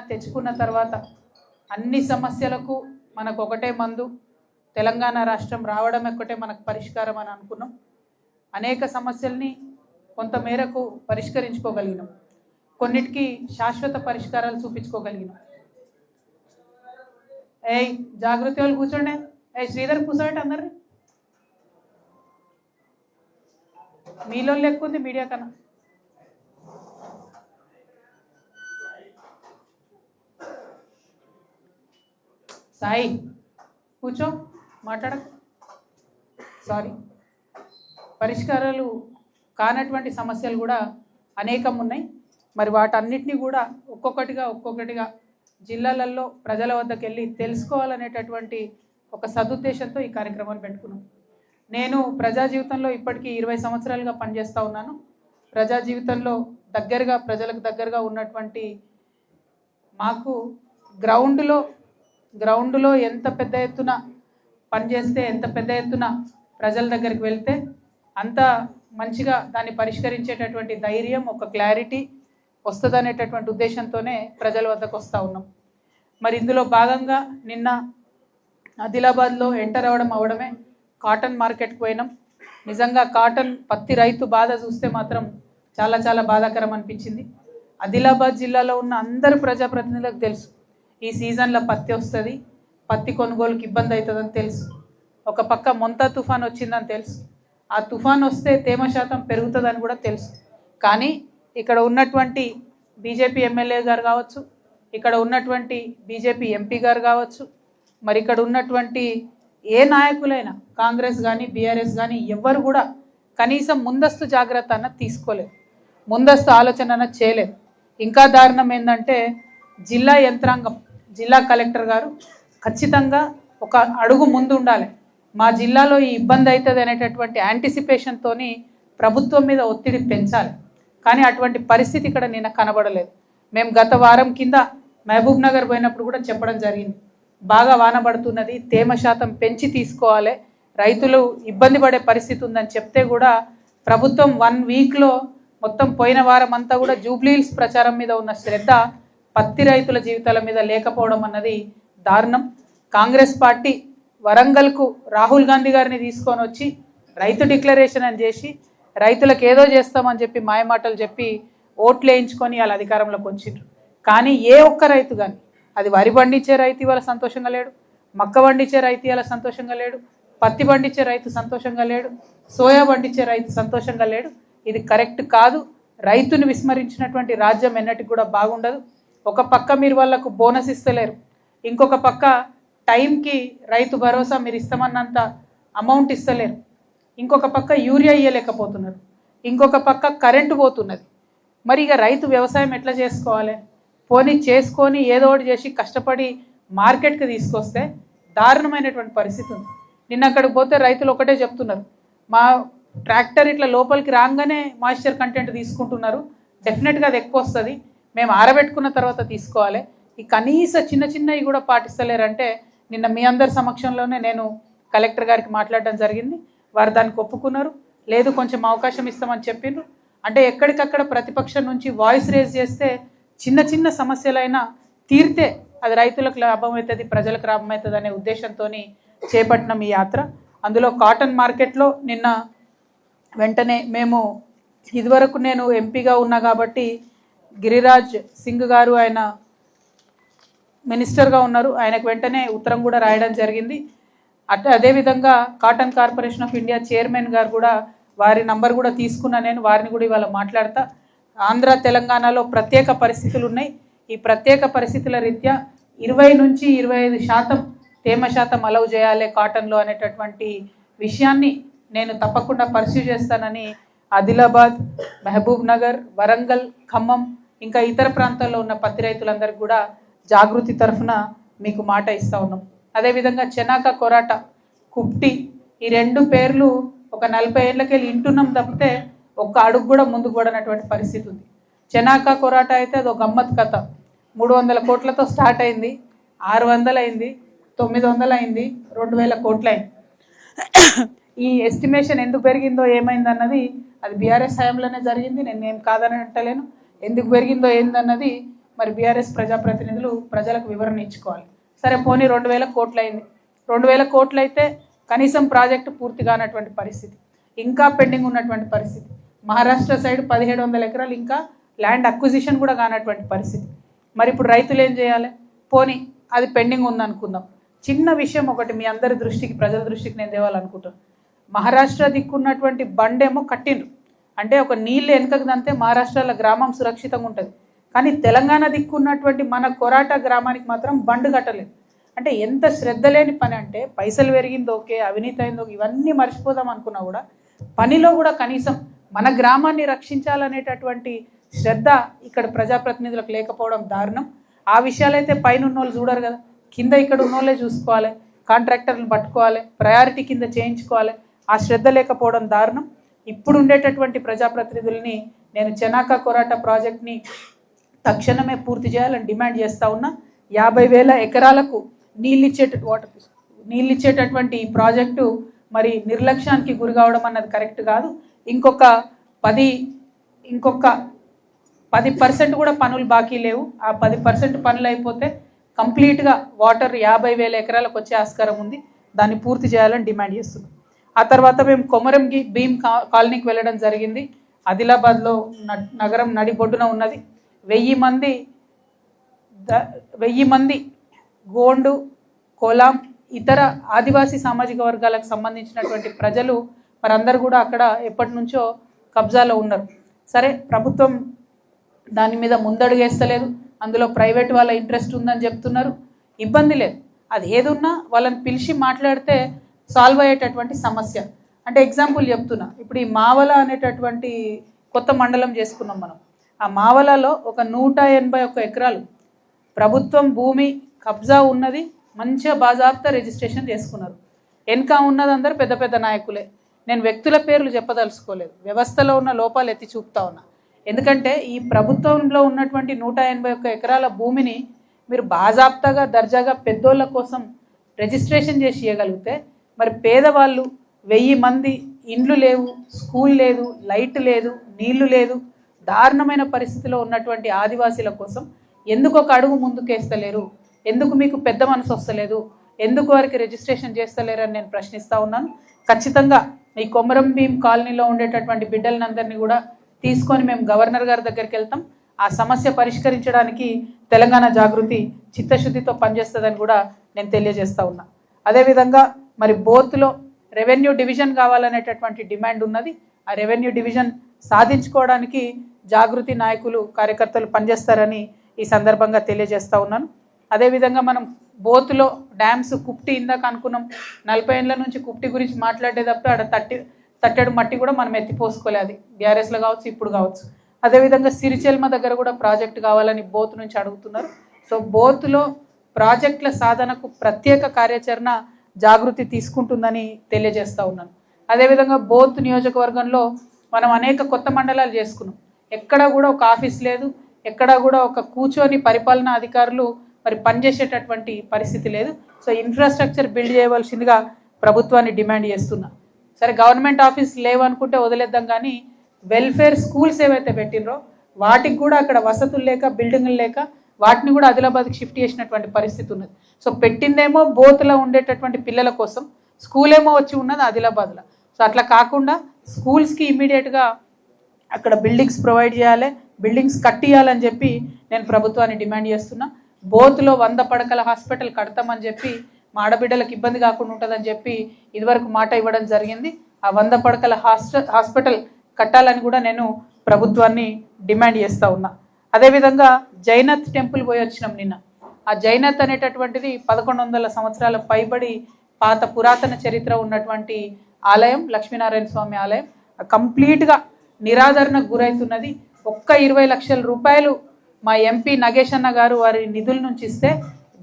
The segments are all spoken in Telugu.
తెచ్చుకున్న తర్వాత అన్ని సమస్యలకు మనకు ఒకటే మందు. తెలంగాణ రాష్ట్రం రావడం ఒక్కటే మనకు పరిష్కారం అని అనుకున్నాం. అనేక సమస్యల్ని కొంత మేరకు పరిష్కరించుకోగలిగినాం. కొన్నిటికి శాశ్వత పరిష్కారాలు చూపించుకోగలిగినాం. ఏయ్ జాగ్రత్త వాళ్ళు కూర్చోండి. ఏ శ్రీధర్ కూర్చోండి అందరు మీలో లెక్క ఉంది మీడియా కన్నా. సాయి కూర్చో మాట్లాడ. సారీ పరిష్కారాలు కానటువంటి సమస్యలు కూడా అనేకం ఉన్నాయి. మరి వాటన్నిటిని కూడా ఒక్కొక్కటిగా ఒక్కొక్కటిగా జిల్లాలలో ప్రజల వద్దకు వెళ్ళి తెలుసుకోవాలనేటటువంటి ఒక సదుద్దేశంతో ఈ కార్యక్రమాన్ని పెట్టుకున్నాం. నేను ప్రజా జీవితంలో ఇప్పటికీ ఇరవై సంవత్సరాలుగా పనిచేస్తూ ఉన్నాను. ప్రజా జీవితంలో దగ్గరగా ప్రజలకు దగ్గరగా ఉన్నటువంటి మాకు గ్రౌండ్లో గ్రౌండ్లో ఎంత పెద్ద ఎత్తున పనిచేస్తే ఎంత పెద్ద ఎత్తున ప్రజల దగ్గరికి వెళ్తే అంత మంచిగా దాన్ని పరిష్కరించేటటువంటి ధైర్యం ఒక క్లారిటీ వస్తుందనేటటువంటి ఉద్దేశంతోనే ప్రజల వద్దకు వస్తూ ఉన్నాం. మరి ఇందులో భాగంగా నిన్న ఆదిలాబాద్లో ఎంటర్ అవ్వడం అవడమే కాటన్ మార్కెట్కి పోయినాం. నిజంగా కాటన్ పత్తి రైతు బాధ చూస్తే మాత్రం చాలా చాలా బాధాకరం అనిపించింది. ఆదిలాబాద్ జిల్లాలో ఉన్న అందరు ప్రజాప్రతినిధులకు తెలుసు. ఈ సీజన్లో పత్తి వస్తుంది. పత్తి కొనుగోలుకి ఇబ్బంది అవుతుందని తెలుసు. ఒక పక్క మొంత తుఫాన్ వచ్చిందని తెలుసు. ఆ తుఫాన్ వస్తే తేమ శాతం పెరుగుతుందని కూడా తెలుసు. కానీ ఇక్కడ ఉన్నటువంటి బీజేపీ ఎమ్మెల్యే గారు కావచ్చు ఇక్కడ ఉన్నటువంటి బీజేపీ ఎంపీ గారు కావచ్చు మరి ఇక్కడ ఉన్నటువంటి ఏ నాయకులైనా కాంగ్రెస్ కానీ బీఆర్ఎస్ కానీ ఎవ్వరు కూడా కనీసం ముందస్తు జాగ్రత్త అన్న తీసుకోలేదు. ముందస్తు ఆలోచన చేయలేదు. ఇంకా దారుణం ఏంటంటే జిల్లా యంత్రాంగం జిల్లా కలెక్టర్ గారు ఖచ్చితంగా ఒక అడుగు ముందు ఉండాలి. మా జిల్లాలో ఈ ఇబ్బంది అవుతుంది అనేటటువంటి యాంటిసిపేషన్తోని ప్రభుత్వం మీద ఒత్తిడి పెంచాలి. కానీ అటువంటి పరిస్థితి ఇక్కడ నిన్న కనబడలేదు. మేము గత వారం కింద మహబూబ్ నగర్ పోయినప్పుడు కూడా చెప్పడం జరిగింది. బాగా వాన పడుతున్నది తేమ శాతం పెంచి తీసుకోవాలి. రైతులు ఇబ్బంది పడే పరిస్థితి ఉందని చెప్తే కూడా ప్రభుత్వం వన్ వీక్లో మొత్తం పోయిన వారం అంతా కూడా జూబ్లీహిల్స్ ప్రచారం మీద ఉన్న శ్రద్ధ పత్తి రైతుల జీవితాల మీద లేకపోవడం అన్నది దారుణం. కాంగ్రెస్ పార్టీ వరంగల్కు రాహుల్ గాంధీ గారిని తీసుకొని వచ్చి రైతు డిక్లరేషన్ అని చేసి రైతులకు ఏదో చేస్తామని చెప్పి మాయమాటలు చెప్పి ఓట్లు వేయించుకొని వాళ్ళ అధికారంలోకి వచ్చిండ్రు. కానీ ఏ ఒక్క రైతు కానీ అది వరి పండించే రైతు ఇవాళ సంతోషంగా లేడు మక్క పండించే రైతు ఇవాళ సంతోషంగా లేడు పత్తి పండించే రైతు సంతోషంగా లేడు సోయా పండించే రైతు సంతోషంగా లేడు. ఇది కరెక్ట్ కాదు. రైతుని విస్మరించినటువంటి రాజ్యం ఎన్నటికి కూడా బాగుండదు. ఒక పక్క మీరు వాళ్ళకు బోనస్ ఇస్తలేరు. ఇంకొక పక్క టైంకి రైతు భరోసా మీరు ఇస్తామన్నంత అమౌంట్ ఇస్తలేరు. ఇంకొక పక్క యూరియా ఇయ్యలేకపోతున్నారు. ఇంకొక పక్క కరెంటు పోతున్నది. మరి ఇక రైతు వ్యవసాయం ఎట్లా చేసుకోవాలి? పోనీ చేసుకొని ఏదో ఒకటి చేసి కష్టపడి మార్కెట్కి తీసుకొస్తే దారుణమైనటువంటి పరిస్థితి ఉంది. నిన్న అక్కడికి పోతే రైతులు ఒకటే చెప్తున్నారు. మా ట్రాక్టర్ ఇట్లా లోపలికి రాగానే మాయిశ్చర్ కంటెంట్ తీసుకుంటున్నారు. డెఫినెట్గా అది ఎక్కువ వస్తుంది. మేము ఆరబెట్టుకున్న తర్వాత తీసుకోవాలి. ఈ కనీస చిన్న చిన్నవి కూడా పాటిస్తలేరంటే నిన్న మీ అందరి సమక్షంలోనే నేను కలెక్టర్ గారికి మాట్లాడడం జరిగింది. వారు దానికి ఒప్పుకున్నారు. లేదు కొంచెం అవకాశం ఇస్తామని చెప్పిండ్రు అంటే ఎక్కడికక్కడ ప్రతిపక్షం నుంచి వాయిస్ రేజ్ చేస్తే చిన్న చిన్న సమస్యలైనా తీరితే అది రైతులకు లాభం అవుతుంది ప్రజలకు లాభం అవుతుంది అనే ఉద్దేశంతో చేపట్టిన ఈ యాత్ర. అందులో కాటన్ మార్కెట్లో నిన్న వెంటనే మేము ఇదివరకు నేను ఎంపీగా ఉన్నా కాబట్టి గిరిరాజ్ సింగ్ గారు ఆయన మినిస్టర్గా ఉన్నారు. ఆయనకు వెంటనే ఉత్తరం కూడా రాయడం జరిగింది. అట్ అదేవిధంగా cotton corporation of India chairman గారు కూడా వారి నంబర్ కూడా తీసుకున్నా నేను వారిని కూడా ఇవాళ మాట్లాడతా. ఆంధ్ర తెలంగాణలో ప్రత్యేక పరిస్థితులు ఉన్నాయి. ఈ ప్రత్యేక పరిస్థితుల రీత్యా ఇరవై నుంచి ఇరవై ఐదు శాతం తేమ శాతం అలౌ చేయాలి కాటన్లో అనేటటువంటి విషయాన్ని నేను తప్పకుండా పర్సూ చేస్తానని ఆదిలాబాద్ మహబూబ్ నగర్ వరంగల్ ఖమ్మం ఇంకా ఇతర ప్రాంతాల్లో ఉన్న పత్తి రైతులందరికీ కూడా జాగృతి తరఫున మీకు మాట ఇస్తా ఉన్నాం. అదేవిధంగా చెనాక కొరాట కుప్టి ఈ రెండు పేర్లు ఒక నలభై ఏళ్ళకెళ్ళి ఇంటున్నాం తప్పితే ఒక్క అడుగు కూడా ముందుకు పడనటువంటి పరిస్థితి ఉంది. చెనాక కొరాట అయితే అదొక గమ్మత్ కథ. మూడు వందల కోట్లతో స్టార్ట్ అయింది ఆరు వందలైంది తొమ్మిది వందలైంది అయింది రెండు వేల కోట్లయింది ఈ ఎస్టిమేషన్ ఎందుకు పెరిగిందో ఏమైందన్నది అది బీఆర్ఎస్ హయాంలోనే జరిగింది నేను ఏం కాదని అంటలేను. ఎందుకు పెరిగిందో ఏందన్నది మరి బీఆర్ఎస్ ప్రజాప్రతినిధులు ప్రజలకు వివరణ ఇచ్చుకోవాలి. సరే పోనీ రెండు వేల కోట్లు అయింది రెండు వేల కోట్లు అయితే కనీసం ప్రాజెక్టు పూర్తి కానటువంటి పరిస్థితి. ఇంకా పెండింగ్ ఉన్నటువంటి పరిస్థితి. మహారాష్ట్ర సైడ్ పదిహేడు వందల ఎకరాలు ఇంకా ల్యాండ్ అక్విజిషన్ కూడా కానటువంటి పరిస్థితి. మరి ఇప్పుడు రైతులు ఏం చేయాలి? పోనీ అది పెండింగ్ ఉందనుకుందాం. చిన్న విషయం ఒకటి మీ అందరి దృష్టికి ప్రజల దృష్టికి నేను తేవాలనుకుంటున్నాను మహారాష్ట్ర దిక్కున్నటువంటి బండేమో కట్టిండ్రు. అంటే ఒక నీళ్ళు వెనుకకు దంతే మహారాష్ట్రలో గ్రామం సురక్షితంగా ఉంటుంది. కానీ తెలంగాణ దిక్కున్నటువంటి మన కొరాట గ్రామానికి మాత్రం బండ్ కట్టలేదు. అంటే ఎంత శ్రద్ధ లేని పని అంటే పైసలు పెరిగింది ఓకే అవినీతి అయిందో ఇవన్నీ మర్చిపోదాం అనుకున్నా కూడా పనిలో కూడా కనీసం మన గ్రామాన్ని రక్షించాలనేటటువంటి శ్రద్ధ ఇక్కడ ప్రజాప్రతినిధులకు లేకపోవడం దారుణం. ఆ విషయాలైతే పైన ఉన్నోళ్ళు చూడరు కదా. కింద ఇక్కడ ఉన్నోళ్ళే చూసుకోవాలి. కాంట్రాక్టర్లను పట్టుకోవాలి. ప్రయారిటీ కింద చేయించుకోవాలి. ఆ శ్రద్ధ లేకపోవడం దారుణం. ఇప్పుడు ఉండేటటువంటి ప్రజాప్రతినిధుల్ని నేను చెనాక కొరాట ప్రాజెక్ట్ని తక్షణమే పూర్తి చేయాలని డిమాండ్ చేస్తూ ఉన్నా. యాభై వేల ఎకరాలకు నీళ్ళిచ్చేట వాటర్ నీళ్ళు ఇచ్చేటటువంటి ఈ ప్రాజెక్టు మరి నిర్లక్ష్యానికి గురి కావడం అన్నది కరెక్ట్ కాదు. ఇంకొక పది ఇంకొక పది పర్సెంట్ కూడా పనులు బాకీ లేవు. ఆ పది పర్సెంట్ పనులు అయిపోతే కంప్లీట్గా వాటర్ యాభై వేల ఎకరాలకు వచ్చే ఆస్కారం ఉంది. దాన్ని పూర్తి చేయాలని డిమాండ్ చేస్తుంది ఆ తర్వాత మేము కొమరంకి భీమ్ కా- కాలనీకి వెళ్ళడం జరిగింది. ఆదిలాబాద్లో న- నగరం నడిబొడ్డున ఉన్నది. వెయ్యి మంది ద- వెయ్యి మంది గోండు కోలాం ఇతర ఆదివాసీ సామాజిక వర్గాలకు సంబంధించినటువంటి ప్రజలు మరందరూ కూడా అక్కడ ఎప్పటి నుంచో కబ్జాలో ఉన్నారు. సరే ప్రభుత్వం దాని మీద ముందడుగేస్తలేదు. అందులో ప్రైవేట్ వాళ్ళ ఇంట్రెస్ట్ ఉందని చెప్తున్నారు. ఇబ్బంది లేదు. అది ఏదున్నా వాళ్ళని పిలిచి మాట్లాడితే సాల్వ్ అయ్యేటటువంటి సమస్య. అంటే ఎగ్జాంపుల్ చెప్తున్నా. ఇప్పుడు ఈ మావల అనేటటువంటి కొత్త మండలం చేసుకున్నాం మనం. ఆ మావలలో ఒక నూట ఎనభై ఒక్క ఎకరాలు ప్రభుత్వం భూమి కబ్జా ఉన్నది మంచిగా బాజాబ్తా రిజిస్ట్రేషన్ చేసుకున్నారు. వెనక ఉన్నదందరూ పెద్ద పెద్ద నాయకులే. నేను వ్యక్తుల పేర్లు చెప్పదలుచుకోలేదు. వ్యవస్థలో ఉన్న లోపాలు ఎత్తి చూపుతా ఉన్నా. ఎందుకంటే ఈ ప్రభుత్వంలో ఉన్నటువంటి నూట ఎనభై ఒక్క ఎకరాల భూమిని మీరు బాజాబ్తాగా దర్జాగా పెద్దోళ్ళ కోసం రిజిస్ట్రేషన్ చేసి ఇవ్వగలిగితే మరి పేదవాళ్ళు వెయ్యి మంది ఇండ్లు లేవు స్కూల్ లేదు లైట్ లేదు నీళ్ళు లేదు దారుణమైన పరిస్థితిలో ఉన్నటువంటి ఆదివాసీల కోసం ఎందుకు ఒక అడుగు ముందుకేస్తలేరు? ఎందుకు మీకు పెద్ద మనసు వస్తలేదు? ఎందుకు వారికి రిజిస్ట్రేషన్ చేస్తలేరు అని నేను ప్రశ్నిస్తూ ఉన్నాను. ఖచ్చితంగా ఈ కొమరం భీం కాలనీలో ఉండేటటువంటి బిడ్డలందరినీ కూడా తీసుకొని మేము గవర్నర్ గారి దగ్గరికి వెళ్తాం. ఆ సమస్య పరిష్కరించడానికి తెలంగాణ జాగృతి చిత్తశుద్ధితో పనిచేస్తుందని కూడా నేను తెలియజేస్తూ ఉన్నా. అదేవిధంగా మరి బోత్లో రెవెన్యూ డివిజన్ కావాలనేటటువంటి డిమాండ్ ఉన్నది. ఆ రెవెన్యూ డివిజన్ సాధించుకోవడానికి జాగృతి నాయకులు కార్యకర్తలు పనిచేస్తారని ఈ సందర్భంగా తెలియజేస్తూ ఉన్నాను. అదేవిధంగా మనం బోత్లో డ్యామ్స్ కుప్టి ఇందాక అనుకున్నాం. నలభై ఏళ్ళ నుంచి కుప్టి గురించి మాట్లాడే తప్ప ఆడ తట్టి తట్టెడు మట్టి కూడా మనం ఎత్తిపోసుకోలేదు బీఆర్ఎస్లో కావచ్చు ఇప్పుడు కావచ్చు. అదేవిధంగా సిరిచెల్మ దగ్గర కూడా ప్రాజెక్ట్ కావాలని బోత్ నుంచి అడుగుతున్నారు. సో బోత్లో ప్రాజెక్టుల సాధనకు ప్రత్యేక కార్యాచరణ జాగృతి తీసుకుంటుందని తెలియజేస్తూ ఉన్నాను. అదేవిధంగా బోత్ నియోజకవర్గంలో మనం అనేక కొత్త మండలాలు చేసుకున్నాం. ఎక్కడా కూడా ఒక ఆఫీస్ లేదు ఎక్కడా కూడా ఒక కూర్చొని పరిపాలనా అధికారులు మరి పనిచేసేటటువంటి పరిస్థితి లేదు. సో ఇన్ఫ్రాస్ట్రక్చర్ బిల్డ్ చేయవలసిందిగా ప్రభుత్వాన్ని డిమాండ్ చేస్తున్నా. సరే గవర్నమెంట్ ఆఫీస్ లేవనుకుంటే వదిలేద్దాం కానీ వెల్ఫేర్ స్కూల్స్ ఏవైతే పెట్టినరో వాటికి కూడా అక్కడ వసతులు లేక బిల్డింగులు లేక వాటిని కూడా ఆదిలాబాద్కి షిఫ్ట్ చేసినటువంటి పరిస్థితి ఉన్నది. సో పెట్టిందేమో బోత్లో ఉండేటటువంటి పిల్లల కోసం స్కూల్ ఏమో వచ్చి ఉన్నది ఆదిలాబాద్లో. సో అట్లా కాకుండా స్కూల్స్కి ఇమీడియట్గా అక్కడ బిల్డింగ్స్ ప్రొవైడ్ చేయాలి బిల్డింగ్స్ కట్టియాలని చెప్పి నేను ప్రభుత్వాన్ని డిమాండ్ చేస్తున్నా. బోత్లో వంద పడకల హాస్పిటల్ కడతామని చెప్పి మా ఆడబిడ్డలకు ఇబ్బంది కాకుండా ఉంటుందని చెప్పి ఇదివరకు మాట ఇవ్వడం జరిగింది. ఆ వంద పడకల హాస్ట హాస్పిటల్ కట్టాలని కూడా నేను ప్రభుత్వాన్ని డిమాండ్ చేస్తూ ఉన్నా. అదేవిధంగా జైనత్ టెంపుల్ పోయి వచ్చినాం నిన్న. ఆ జైనత్ అనేటటువంటిది పదకొండు వందల సంవత్సరాల పైబడి పాత పురాతన చరిత్ర ఉన్నటువంటి ఆలయం లక్ష్మీనారాయణ స్వామి ఆలయం. కంప్లీట్గా నిరాదరణకు గురవుతున్నది ఒక్క ఇరవై లక్షల రూపాయలు మా ఎంపీ నగేష్ అన్న గారు వారి నిధుల నుంచి ఇస్తే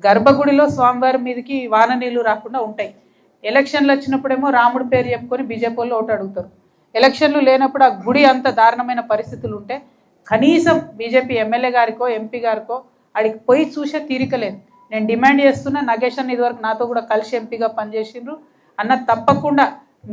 గర్భగుడిలో స్వామివారి మీదకి వాన నీళ్ళు రాకుండా ఉంటాయి. ఎలక్షన్లు వచ్చినప్పుడేమో రాముడి పేరు చెప్పుకొని బీజేపీ వాళ్ళు ఓటు అడుగుతారు. ఎలక్షన్లు లేనప్పుడు ఆ గుడి అంత దారుణమైన పరిస్థితులు ఉంటే కనీసం బీజేపీ ఎమ్మెల్యే గారికో ఎంపీ గారికో అడిగి పోయి చూసే తీరికలేదు నేను డిమాండ్ చేస్తున్నా నగేష్ అన్న ఇదివరకు నాతో కూడా కలిసి ఎంపీగా పనిచేసిండ్రు. అన్న తప్పకుండా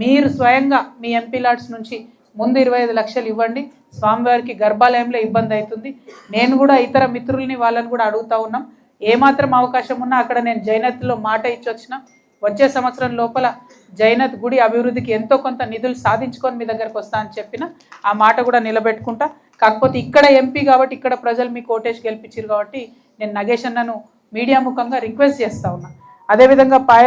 మీరు స్వయంగా మీ ఎంపీ లాడ్స్ నుంచి ముందు ఇరవై ఐదు లక్షలు ఇవ్వండి. స్వామివారికి గర్భాలయంలో ఇబ్బంది అవుతుంది. నేను కూడా ఇతర మిత్రుల్ని వాళ్ళని కూడా అడుగుతా ఉన్నాం. ఏమాత్రం అవకాశం ఉన్నా అక్కడ నేను జైనత్లో మాట ఇచ్చి వచ్చినా. వచ్చే సంవత్సరం లోపల జైనత్ గుడి అభివృద్ధికి ఎంతో కొంత నిధులు సాధించుకొని మీ దగ్గరకు వస్తా అని చెప్పిన. ఆ మాట కూడా నిలబెట్టుకుంటా. కాకపోతే ఇక్కడ ఎంపీ కాబట్టి ఇక్కడ ప్రజలు మీ కోటేష్ గెలిపించారు కాబట్టి నేను నగేష్ అన్నను మీడియా ముఖంగా రిక్వెస్ట్ చేస్తా ఉన్నా. అదేవిధంగా పాయల్